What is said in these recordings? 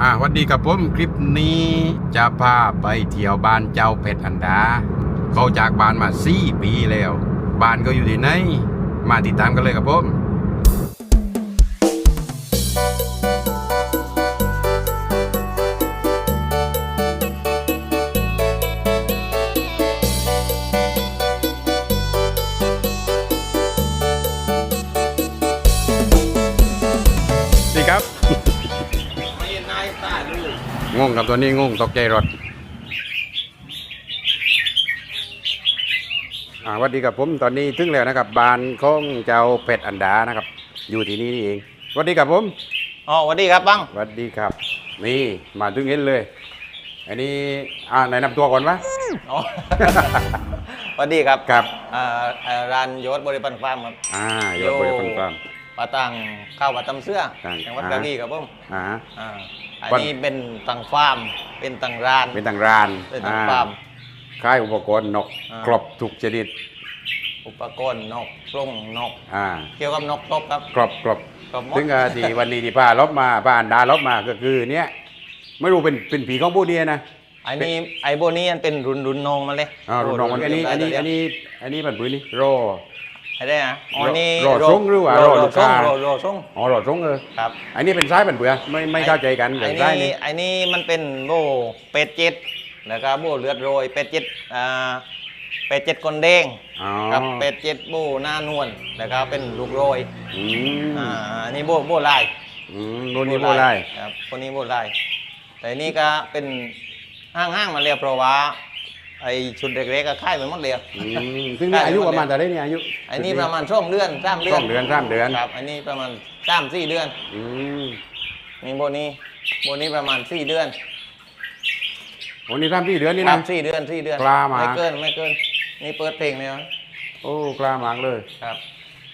อ่าสวัสดีครับผมคลิปนี้จะพาไปเที่ยวบ้านเจ้าเพชรอันดา เขาจากบ้านมาสี่ปีแล้ว บ้านก็อยู่ที่ไหน มาติดตามกันเลยครับผม งงกับตัวนี้งงตกใจรถอ่าสวัสดีครับผมตอนนี้ถึงแล้วนะครับบ้านของเจ้าเป็ดอันดานะครับ อยู่ที่นี่นี่เองสวัสดีครับผมอ๋อสวัสดีครับบังสวัสดีครับ นี่มาถึงเห็นเลย อันนี้อ่าแนะนำตัวก่อนวะอ๋อสวัสดีครับครับอ่าอ่าร้านยศบริพันธ์ฟาร์มครับอ่ายอดบริการฟาร์มปลาตังข้าวปลาตำเสื้อตังจังหวัดอ่ากระบี่ครับผมอ่าอ่า อันวันนี้เป็นตังฟาร์มเป็นตังร้าน เป็นทางร้านเป็นตังอ่าฟาร์ม ค่ายอุปกรณ์นกอ่า ครบทุกชนิดอุปกรณ์นกกรงนก อ่าเกี่ยวกับนกตบครับ ครบครบครบหมด ถึงอ่าที่วันนี้ที่พาลบมาพาอันดาลบมาก็คือเนี้ยไม่รู้เป็นเป็นผีของผู้เดียนะ อันนี้ไอโบนี้มันเป็นรุนรุนนองมาเลยอ่ารุ่นน้องมันอันนี้โอันนี้เดี๋ยวอันนี้อันนี้มันปืนนี่โร ให้ได้นะอ๋อโรนี่โรส่งหรือว่าโรลูกส่งค้าโรโรส่งอ๋อโรทรงเออครับอันนี้เป็นซ้ายเป็นเบื่อไม่ไม่เข้าใจกันไอ้กับซ้ายนี่นี่ไอ้นี่มันเป็นโบเป็ดเจ็ดแล้วก็โบเลือดโรยเป็ดเจ็ดอ่าเป็ดเจ็ดคนแดงอ๋อกับเป็ดเจ็ดโบหน้านวลแล้วก็เป็นลูกโรยอืมอ่าอันนี้โบโบลายอืมรุ่นนี้โบไล่ครับคนนี้โบลายแต่นี่ก็เป็นห้างห้างๆมาเรียบเพราะว่า ไอ้ชุดเด็กๆก็ค่ายไปหมดเลยอืมซึ่งนี่อายุประมาณเท่าไหรเนี่ยอายุไอ้นี่ประมาณช่วงเดือนสามเดืสออนงเดือนสามเดือนครับอันนี้ประมาณสามสี่เดือนอืมนี่โบนี้โบนี้ประมาณสี่เดือนวันนี้สามสี่เดือนนี่ครันะบสี่เดือนสี่เดือน กล้ามา ไม่เกินไม่เกิน นี่เปิดเพลงเลยนะโอ้กล้ามากเลย ครับ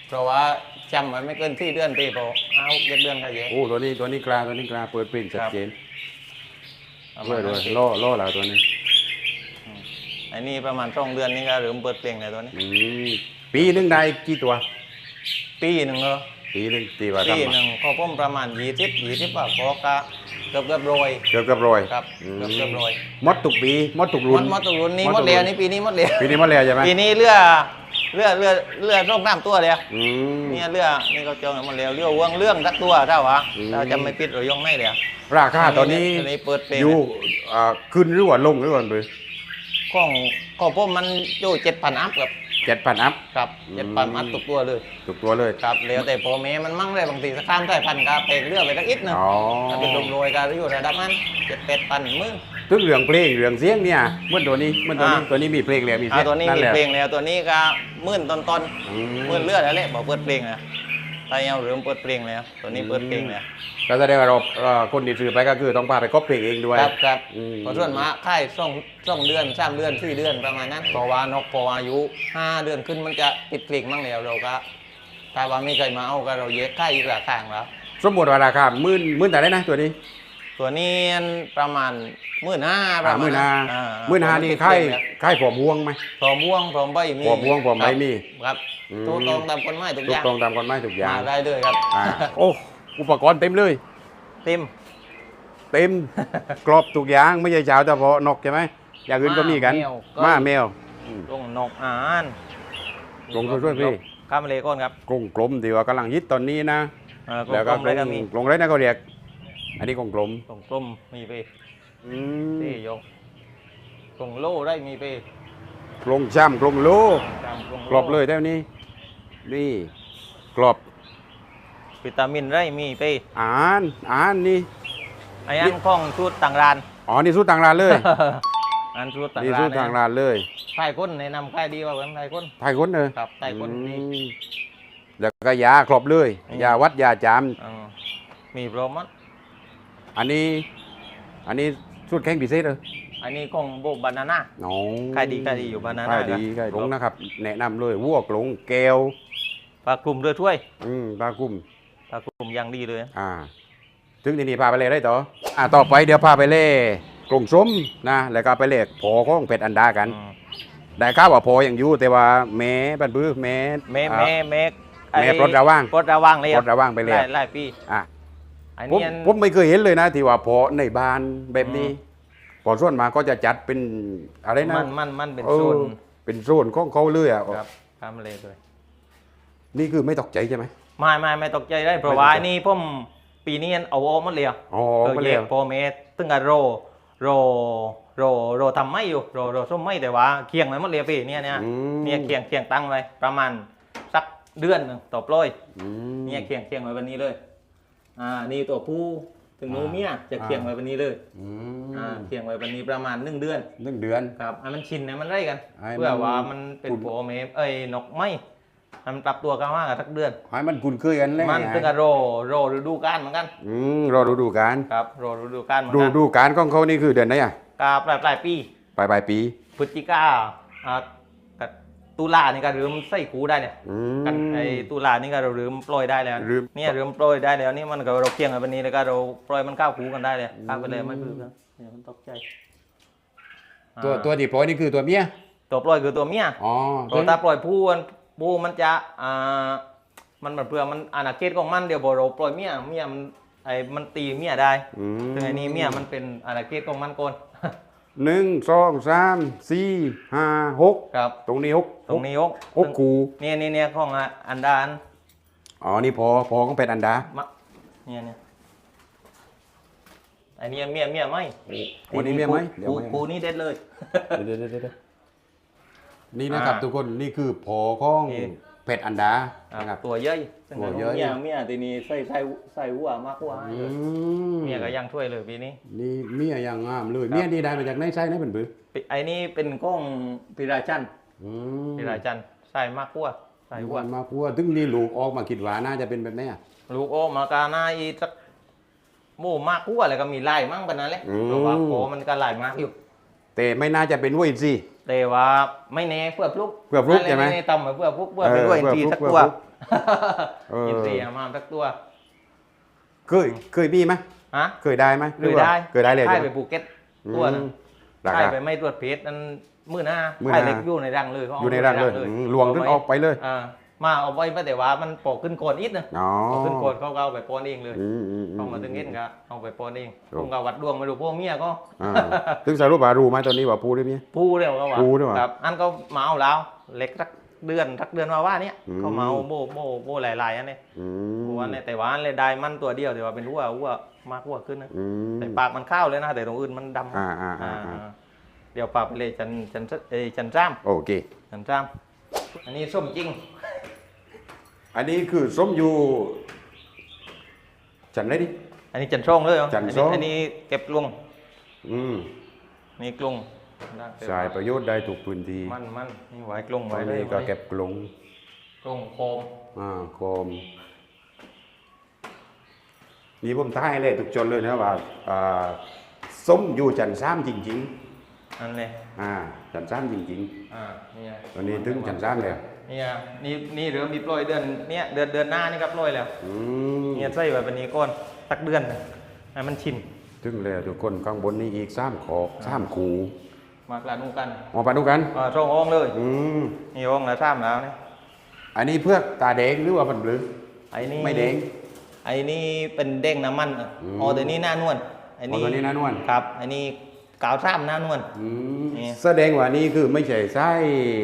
เพราะว่าจำไว้ไม่เกินสี่เดือนปีพอเอาเจ็ดเดือนก็เยอะ โอ้ตัวนี้ตัวนี้กล้าตัวนี้กล้าเปิดปริ้นชัดเจนประด้มาวยณด้วนั้ยนล่อล่อแล้วตัวนี้ อันนี้ประมาณสองเดือนนี่ก็เริ่มเปิดเพลงเลยตัวนี้ อืมปีหนึงได้กี่ตัว ปีหนึ่งเหรอปีหนึงตีว่าปีทำหนึ่งพอผมประมาณยี่สิบยี่สิบว่าพอกะเกือบเกือบโรยเกือบเกือบโรยครับอืมเกือบเกือบโรยมดตุกปีมดตุกมรุ่นดมดตุกรุ่นนี้มมดดตุกเลียรุ่นนี่ปีนี้มดเลียปีนี้มดแล้วใช่ไหมปีนี้เรือเรือเรือเรือโรคน้ำตัวเลย อืม เนี่ยเรือนี่เขาจองกันหมดแล้วเรือว่างเรื่องสักตัวเท่าวะอืม เราจะไม่ปิดหรือยงไม่เลย ราคาตอนนี้อันนี้เปิดเพลง อยู่อ่าขึ้นหรือว่าลงหรือว่าเบอร์ ของของผมมันอยู่เจ็ดพันอัพครับเจ็ดพันอัพ ครับอืเจ็ดมพันอัพทุกตัวเลยถูกตัวเลย ครับแล้วแต่โปรเมมันมั่งเลยบางทีสักข้ามสายพันธุ์ก็เพลงเรือไปสักอิดหนึงอ๋อถ้าเป็นลมโรยก็อยู่ระดับนั้นเจ็ดแปดพันมึงถึงเรื่องเพลงเรื่องเสียงเนี่ยเมื่อตัวนี้เมื่อตัวนี้อ่าตัวนี้มีเพลงแล้วมีอ่าเสียงตัวนี้มีแหละเพลงแล้วตัวนี้ก็หมื่นต้นต้นอืมๆหมื่นเลือดแล้วแหละบอกเปิดเพลงแล้ว ถ้าเอาเริ่มเปิดเพลงแล้วตัวนี้เปิดเพลงแล้วก็แสดงว่าเราเอ่อคนที่ซื้อไปก็คือต้องพาไปก๊อปเพลงเองด้วย ครับครับอืม เพราะส่วนมากค่ายส่งส่งเดือนสามเดือนสี่เดือนประมาณนั้นเพราะว่านกพออายุห้าเดือนขึ้นมันจะติดกลิ่งมั่งแล้วเราก็ถ้าว่าไม่เคยมาเอาก็เราเยอะค่ายอีกหลายข้างแล้ว สมมติว่าราคาหมื่นหมื่นแต่ได้นะตัวนี้ตัวนี้ประมาณหมื่นห้าประอ่าหมามื่ณนห้าอ่หมื่นห้านี่ค่ายค่ายผมห่วงไหม พร้อมม่วงพร้อมใบมีพร้อมม่วงพร้อมใบมี ครับอืม ถูกต้องตามกฎหมายทุกถูอกย่างต้องตามกฎหมายทุกอย่างมาได้เลยครับอ่าโอ้อุปกรณ์เต็มเลย เต็ม เต็มกรอบทุกอย่างไม่ใช่เช้าเฉพาะนกใช่ไหมอย่างอื่นก็มีกันม้าแมวก็ม้าแมวอืมลงนกอ่านลงช่วยๆพี่ ข้ามมาเลยก่อนครับกรงกลมที่ว่ากำลังฮิตตอนนี้นะอ่าแล้วก็กลมๆเลยก็มีกรงไรนะเขาเรียก อันนี้กรงกลมตรงกลมมีไปอืที่มยกตรงโล่ได้มีไปกรงช่ำกรงโลตามตงโกรอบเลยเท่านี้ นี่กรอบวิตามินได้มีไปอ่านอ่านนี่ไอ้อันของชุดต่างร้านอ๋อนี่สู้ต่างร้านเลยอันชุดต่างนี่ร้าสู้นต่างร้านเลยไข่ข้นแนะนำไข่ดีกว่ากันไข่ข้นไทยคนเลยครับไข่ข้นนี่อืมแล้วก็ยาครบเลยอืมยาวัดยาจามอ่ามีโปรโมัอันนี้ อันนี้สูตรแข้งพิเศษเลย อันนี้ของโบบานาน่าน้องขายดีขายดีอยู่บ้านนั้นขายดีนะครับขายกลงนะครับ แนะนำเลยวัวกลงแก้วปลากลุ่มเรือถ้วยอืมปลากุ้มปลากลุ่มอย่างดีเลย อ่า ถึงที่นี่พาไปเลยได้ต่ออ่าต่อไปเดี๋ยวพาไปเล่กรงส้มนะแล้วก็ไปเล่พอของเป็ดอันดากันอืมได้ข้าวว่าพออย่างอยู่แต่ว่าแม่ปันปื้อแม่เมอ่าเมเมแม่ปลดระว่างปลดระว่างเลยปลดระว่างไปเลยไล่ไล่ปีอะไอ้ผมเนี่ยผมไม่เคยเห็นเลยนะที่ว่าพอในบ้านแบบนี้ พอส่วนมากก็จะจัดเป็นอะไรนะมันมันมันเป็นออโซนเป็นโซนของเขาเลยอะครับข้ามเลยเลยนี่คือไม่ตกใจใช่ไหมไม่ไม่ไม่ตกใจได้เพราะไม่ตกใจว่าไอ้นี่ผมปีนี้เอาออกหมดเลยอ๋อเออมาแยแล้วกโปรเมตตึงกับโรโรโรโรทำไม่อยู่โรโรส้มไม่แต่ว่าเคียงไว้หมดเลยพี่เนี่ยเนี่ยอืมเนี่ยเคียงเคียงตั้งไว้ประมาณสักเดือนหนึ่งต่อปล้อยอืมเนี่ยเคียงเคียงไว้วันนี้เลย อ่านี่ตัวผู้ ถึงหนูอ่าเมียจะเคียงไว้วันนี้เลยอือ่ามเคียงไว้วันนี้ประมาณหนึ่งเดือนหนึ่งเดือน ครับให้มันชินให้มันได้กันให้มัน เพื่อว่ามันเป็นคุณโปรเมตเอ้ยนกไม่ให้มันปรับตัวกันมากกันสักเดือน ให้มันคุ้นเคยกันแล้วมันไงตึงกับโรโรฤดูกาลเหมือนกันอืมรอดูดูการครับโรฤดูกาลเหมือนดูกันดูการของเขานี่คือเดือนไหนอะกาปลายปลายปี ปลายปลายปีพฤศจิกาอ่ากับ ตุลานี่ก็เริ่มใส่คูได้เนี่ยอืม กันไอตุลานี่ก็เราเริ่มปล่อยได้แล้วเริ่ม เนี่ยเริ่มปล่อยได้แล้วนี่มันก็เราเคียงกันวันนี้แล้วก็เราปล่อยมันเข้าคูกันได้เลยเข้าไปเลยไม่พื้นกันเนี่ยมันตกใจตัวอ่าตัวที่ปล่อยนี่คือตัวเมียตัวปล่อยคือตัวเมีย อ๋อตัวตาปล่อยผู้มันผู้มันจะอ่ามันแบบเพื่อมันอาณาเขตของมันเดี๋ยวพอเราปล่อยเมียเมียมันไอ้มันตีเมียได้อืมซึ่งไอ้นี้เมียมันเป็นอาณาเขตของมันก่อน หนึ่งสองสามสี่ห้าหกครับ ตรงนี้หกตรงนี้ยกหกคูเนี่ยเนี่ยเนี่ยของอะอันดานอ๋อ นี่พอพอของเป็ดอันดามะเนี่ยเนี่ยไอ้เนี่ยเมียเมียไหมวันนี้เมียไหมเดี๋ยวกูไม่กูนี่เด็ดเลยเดี๋ยวเดี๋ยวเดี๋ยวเดี๋ยวนี่นะครับอ่าทุกคนนี่คือพอของนี่ เป็ดอันดาอะนะครับ ตัวเย้ยซึ่งตัวเย้ยเมียเมียทีนี้ใส่ใส่ใส่หัวมากกว่าอืมเมียก็ยังช่วยเลยปีนี้นี่เมียอย่างงามเลยครับเมียนี่ได้มาจากไหนใช่ไหมเป็นบื้อปีไอ้นี่เป็นกล้องพิราชันอืมพิราชันใส่มากกว่าใส่หัววันมาพัวถึงนี่ลูกออกมาคิดว่าน่าจะเป็นแบบไหนี้อะลูกโอมากาหน้าอีสักโม่มากกว่าอะไรก็มีลายมั่งปานนั้นแหละอืมเพราะว่าโคมันก็ลายมากอยู่แต่ไม่น่าจะเป็นเวยสิ แต่ว่าไม่แน่เพื่อพลุกเพื่อพลุกใช่ไหมแน่ๆต่ำมาเพื่อพลุกเพื่อเออเป็นด้วยอินทรีย์เพื่สัอกพลุกตัวเอออิอินทรีย์เอามาสักตัวเคยเคยมีไหมฮะเคยได้ไหมเคยได้เคยได้เลยใช่ใช่ไหไปมภูเก็ตอืมตัวนึงราใช่คาไปไม่ตรวจเพชรนั้นมือหน้ามื้อหใช่น้าเล็กอยู่ในรังเลยเขาอยู่ในรังเลยอืมลวงขึ้นออกไปเลยอ่า มาเอาไว้ไม่แต่ว่ามันโปกขึ้นโคนอีกนึงอ๋อเอาขึ้นโคนเขาก็เอาไปป้อนเองเลยอืมอืมอืเข้ามาถึงเอ็นก็เอาไปป้อนเองครับผมก็วัดดวงมาดูพวกเมียก็อ่าถึงสรุปว่ารู้ไหมตอนนี้ว่าพูดได้ไหมผู้เดียวก็ว่าผู้ด้วยวะครับอันก็มาเอาแล้วเล็กสักเดือนสักเดือนมาว่าเนี้ยอืมเขามาเอาโบโบโบหลายๆอันนี้อืเพมราะว่าเนี่ยแต่ว่าอันเลยได้มันตัวเดียวแต่ว่าเป็นวัววัวมากวัวขึ้นนะอืมแต่ปากมันข้าวเลยนะแต่ตรงอื่นมันดำอ่าอ่าอ่าอ่าอ่าเดี๋ยวปากไปเลยจันจันเอยจันจ้ามโอเคจันจ้ามอันนี้ส้มจริง อันนี้คือส้มอยู่จันได้ดิ อันนี้จันช่องเลยเหรอจันอัช่องอันนี้เก็บกลุงอืมนี่กลุงได้ใช้ประโยชน์ได้ทุกพื้นที่มันมันนี่ไว้กลุงตรไว้งเลยนี้ก็เก็บกลงกลุงโคมอ่าโคม นี่ผมท้ายเลยทุกจนเลยนะว่าอ่าส้มอยู่จันทร์ซ้ำจริง อันเลยๆ อ่า จันทร์ซ้ำจริง อ่านี่ไงๆ ตอนนี้ถึงจันทร์ซ้ำแล้ว เนี่ยนี่นี่เริ่มมีปล่อยเดือนเนี่ยเดือนเดือนหน้านี่ครับปล่อยแล้วอืมเนี่ยใส่ไว้แบบนี้ก่อนสักเดือนหนึ่งให้มันชินถึงแล้วทุกคนข้างบนนี่อีกสามขอบสามขูมากลานูกันออกไปดูกันอ่าช่องอ้องเลยอืมนี่อ้องแล้วซ้ำแล้วเนี่ยอันนี้เพื่อกตาแดงหรือว่ามันบลือไอ้นี่ไม่แดงไอ้นี่เป็นเด้งน้ำมันอะอืมอ๋อแต่นี่หน้านวลไอ้อ๋อตัวนี้หน้านวลครับไอ้นี่กาวซ้ำหน้านวลอืมนี่แสดงว่านี่คือไม่ใช่ไส้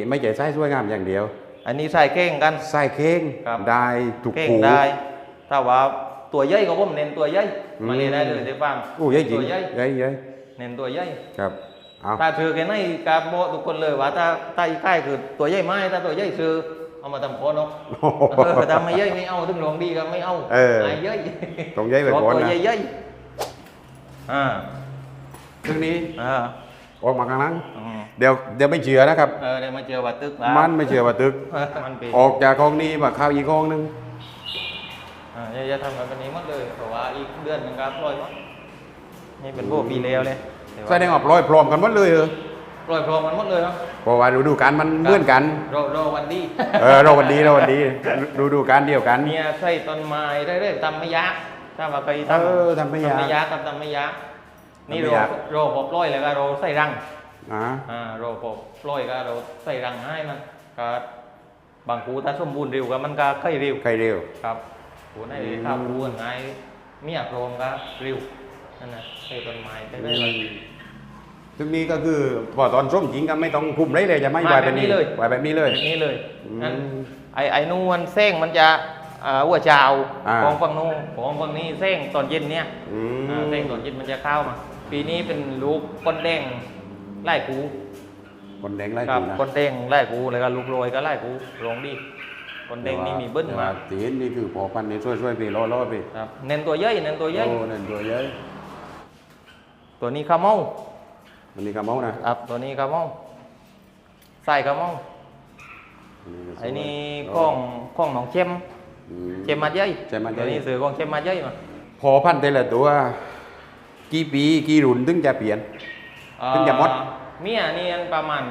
ไม่ใช่ไส้สวยงามอย่างเดียว อันนี้ใส่เก้งกันไส้เค้งครับ ได้ถูกเก้งผู ได้ ถ้าว่าตัวใหญ่ก็ผมเน้นตัวใหญ่อืม มาเรียนได้เลยได้ฟังโอ้ยใหญ่จริงตัวใหญ่ใหญ่ใหญ่เน้นตัวใหญ่ครับเอาถ้าถือแค่ไหนกาบอกทุกคนเลยว่าถ้าถ้าอีกใกล้คือตัวใหญ่ไม้ถ้าตัวใหญ่ซื้อเอามาทำโคนกโอ้โห เออทำไม่เยอะไม่เอาถึงหลวงดีก็ไม่เอาเออไอ้เยอะต้องใหญ่ไปก่อนตัวนะใหญ่ๆอ่าซึ่งนี้อ่า ออกมาข้างหล่างอืมเดี๋ยวเดี๋ยวไม่เชื่อนะครับ เออเดี๋ยวมาเจอวัดตึกแล้วมันไม่เชื่อว่าตึกเออมันเป็นออกจากห้องนี้มาเข้าอีกห้องนึงอ่าเดี๋ยวจะทำแบบนี้หมดเลยเพราะว่าอีกเดือนหนึงครับปล่อยหมดนี่เป็นพวกปีแล้วเลยแสดงว่าปล่อยพร้อมกันหมดเลยเหรอปล่อยพร้อมกันหมดเลยครับ เพราะว่าฤดูกาลมันเหมือนกัน รอรอวันดีเออเราวันดีเราวันดีฤดูกาลเดียวกัน เนี่ยใส่ต้นไม้ได้เลยๆทำไม่ยากถ้าว่าเคยทำเออทำไม่ยาก ทำไม่ยากครับทำไม่ยาก นี่ทำไม่โรยากโรพอปล่อยแล้วก็โรใส่รังอ่าอ่าโรพอปล่อยก็โรใส่รังให้มันก็บางคูถ้าสมบูรณ์เร็วก็มันก็ค่อยเร็วใครเร็วครับคูในอืมข้าวคูง่ายเมียโครงก็ริ้วนั่นนะใช้ต้นไม้ได้ได้เลยซึ่งนี้ก็คือพอตอนส้มจริงก็ไม่ต้องคุมไรเลยจะไม่ไหวแบบนี้ไหวแบบนี้เลยแบบนี้เลยอืมนั่นไอ้ไอ้นู่นเส้งมันจะอ่าหัวเจ้าอ่าของฝั่งนู้นของฝั่งนี้เส้งตอนเย็นเนี่ยอือ่ามเส้งตอนเย็นมันจะเข้ามา ปีนี้เป็นลูกก้นแดงไล่กูคนแดงไล่ครักูบนะก้นแดงไล่กูแล้วก็ลูกโรยก็ไล่กูลงดีก้นแดงนี่มีเบิ้ลแต่มาว่าตีนนี่คือพอพันนี่ช่วยช่วยๆพี่รอรอพี่ครับเน้นตัวเยอะเน้นตัวเยอะโอ้นั่นตัวเยอะตัวนี้ข้าวเมามันนี่กระเมานะครับตัวนี้ข้าวเมาใส่ข้าวเมาก็สวยไอ้นี่ข้องข้องหนองเข้มอืม เข้มมาเย้ยเข้มมาเย้ยตัวนี้ซื้อของเข้มมาเย้ยมา พอพันแต่ละตัว กี่ปีกี่รุ่นถึงจะเปลี่ยน เพิ่งจะหมดเอ่อเมียนี่อันประมาณ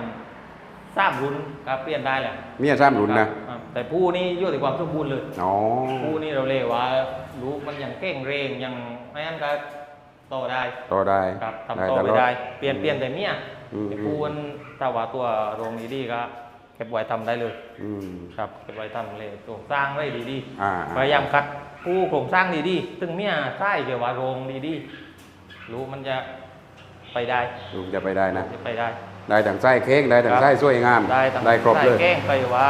สามรุ่นก็เปลี่ยนได้แหละเมียสามรุ่นนะครับแต่ผู้นี่อยู่ที่ความสมบูรณ์เลยอ๋อผู้นี่เราเรียกว่าลูกมันยังเก่งเรงยังไม่งั้นก็โตได้ต่อได้ครับได้ทำโตตไปลอดได้ เปลี่ยนเปลี่ยนแต่เมียอืมแต่ผู้มันถ้าว่าตัวโรงนี้ดีก็เก็บไว้ทำได้เลยอืมครับเก็บไว้ทำเลยโครงสร้างไว้ดีอ่าๆพยายามคัดผู้โครงสร้างดีๆซึ่งเมียใช่เกี่ยวว่าโรงดีๆ รู้มันจะไปได้ลุงจะไปได้นะ จะไปได้ ได้ทั้งไส้เค้กได้ทั้งไส้สวยงาม ได้ทั้งได้ครบเลย ใส่แก้งไปว่า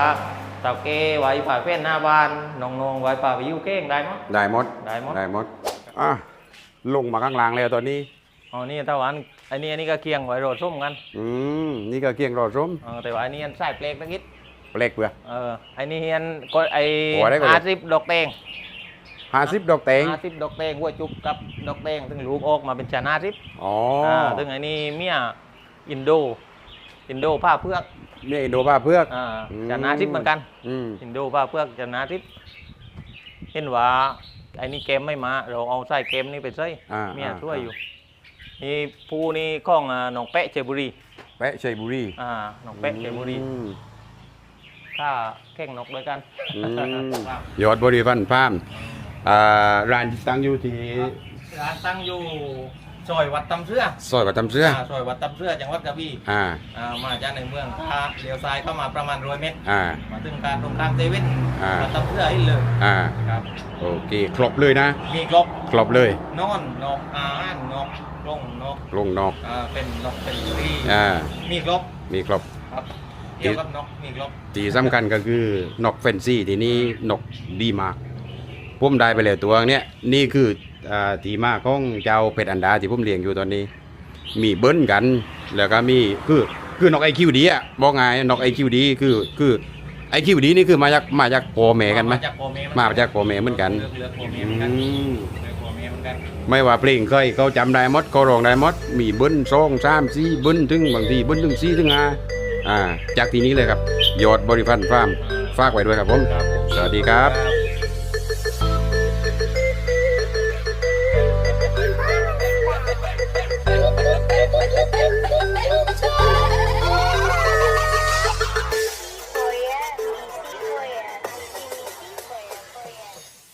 เต่าเก้ไว้ผ่าเฟ้นหน้าบ้านน้องนงไว้ผ่าไปยิ้วเก้งได้มั้ง ได้หมด ได้หมด ได้หมดอะลงมาข้างล่างแล้วตอนนี้ อ๋อนี่ตะวันอันนี้อันนี้ก็เคียงไว้โรดส้มกันอืม นี่ก็เกียงรอส้มเออแต่ว่าอันนี้อันใส่เปลกนักนิดเปลกเปลือก เอออันนี้อันก็ไอโอ้ได้ก่อนเลยอาสิบดอกแตง ห้าสิบดอกเตงอาสิบดอกแตงหัวจุกกับดอกแตงซึ่งลูกออกมาเป็นชานาสิบอ๋ออ่าซึ่งอันนี้เมียอินโด อินโดผ้าเพือกนี่อินโดบ้าเพือกอ่าอืมชานาสิบเหมือนกันอืมอินโดผ้าเพือกชานาสิบเห็นว่าไอ้นี่เกมไม่มาเราเอาใส่เกมนี้ไปใส่อ่าเมียอ่าช่วยอยู่นี่ผู้นี่ของอ่าหนองแปะเจบุรี แปะชัยบุรีอ่าหนองแปะเจบุรีอืมถ้าแข่งนกด้วยกันอืมครับยอดบริพันธ์ฟาร์ม อ่าร้านตั้งอยู่ที่ร้านตั้งอยู่ซอยวัดตำเสื้อซอยกับตำเสื้อาซอยวัดตำเสื้อจังหวัดกระบี่อ่าอ่ามาจากในเมืองถ้าเลี้ยวซ้ายเข้ามาประมาณร้อยเมตรอ่ามาถึงการตรงข้ามเซเว่นอ่าวัดตำเสื้อให้เลยอ่าครับโอเคครบเลยนะมีครบครบเลย นอนนกอาหารนกกรงนกลงนอกอ่าเป็นนกเป็นรีอ่ามีครบมีครบครับเกี่ยวกับนกมีครบที่สำคัญก็คือนกเฟนซี่ที่นี่นกดีมาก ผมได้ไปแล้วตัวเนี้ยนี่คืออ่าที่มาของเจ้าเป็ดอันดาที่ผมเลี้ยงอยู่ตอนนี้ มีเบิ้ลกัน แล้วก็มีคือคือนกไอคิวดีอะบอกไงนกไอคิวดีคือคือไอคิวดีนี่คือมาจากมาจากพ่อแม่กันไหมมาจากโปรเมมาจากพ่อแม่เหมือนกันเลือกเลือกโปรเมอืเหมือนกันมเลือกโปรเมเหมือนกัน ไม่ว่าเพลงเคยเขาจำได้หมดเขาร้องได้หมดมีเบิ้ลสองสามสี่เบิ้ลถึงบางทีเบิ้ลถึงสี่ถึงห้าอ่า จากที่นี้เลยครับ ยอดบริพันธ์ฟาร์มฝากไว้ด้วยครับผมครับผมสวัสดีครับครับ